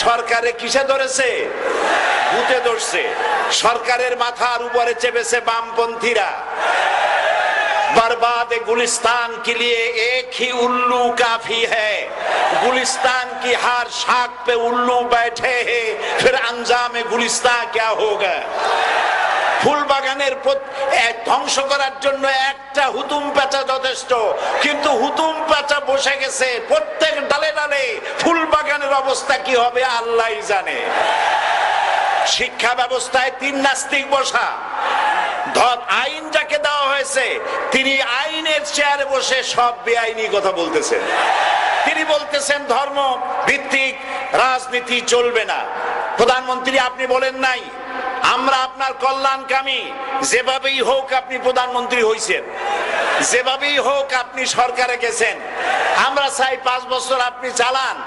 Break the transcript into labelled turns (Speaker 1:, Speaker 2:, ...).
Speaker 1: সরকারে কিসে ধরেছে ভূতে ধরছে সরকারের মাথার উপরে চেপেছে বামপন্থীরা बर्बाद गुलिस्तान के लिए एक ही उल्लू काफी है गुलिस्तान की हर शाख पे उल्लू बैठे हैं फिर अंजाम गुलिस्तान क्या होगा ফুল বাগানের প্রত- এক ধ্বংস করার জন্য একটা হুতুম পেঁচা যথেষ্ট কিন্তু হুতুম পেঁচা বসে গেছে প্রত্যেক ডালে ডালে ফুল বাগানের অবস্থা কি হবে আল্লাহ জানে। শিক্ষা ব্যবস্থায় তিন নাস্তিক বসা। ধ- আইন যাকে দেওয়া হয়েছে, তিনি আইনের চেয়ারে বসে সব বেআইনি কথা বলতেছেন। তিনি বলতেছেন, ধর্ম ভিত্তিক, রাজনীতি চলবে না। প্রধানমন্ত্রী, আপনি বলেন নাই, আমরা আপনার কল্যাণকামী। যেভাবেই হোক আপনি প্রধানমন্ত্রী হইছেন। যেভাবেই হোক আপনি সরকারে গেছেন। আমরা চাই পাঁচ বছর আপনি চালান।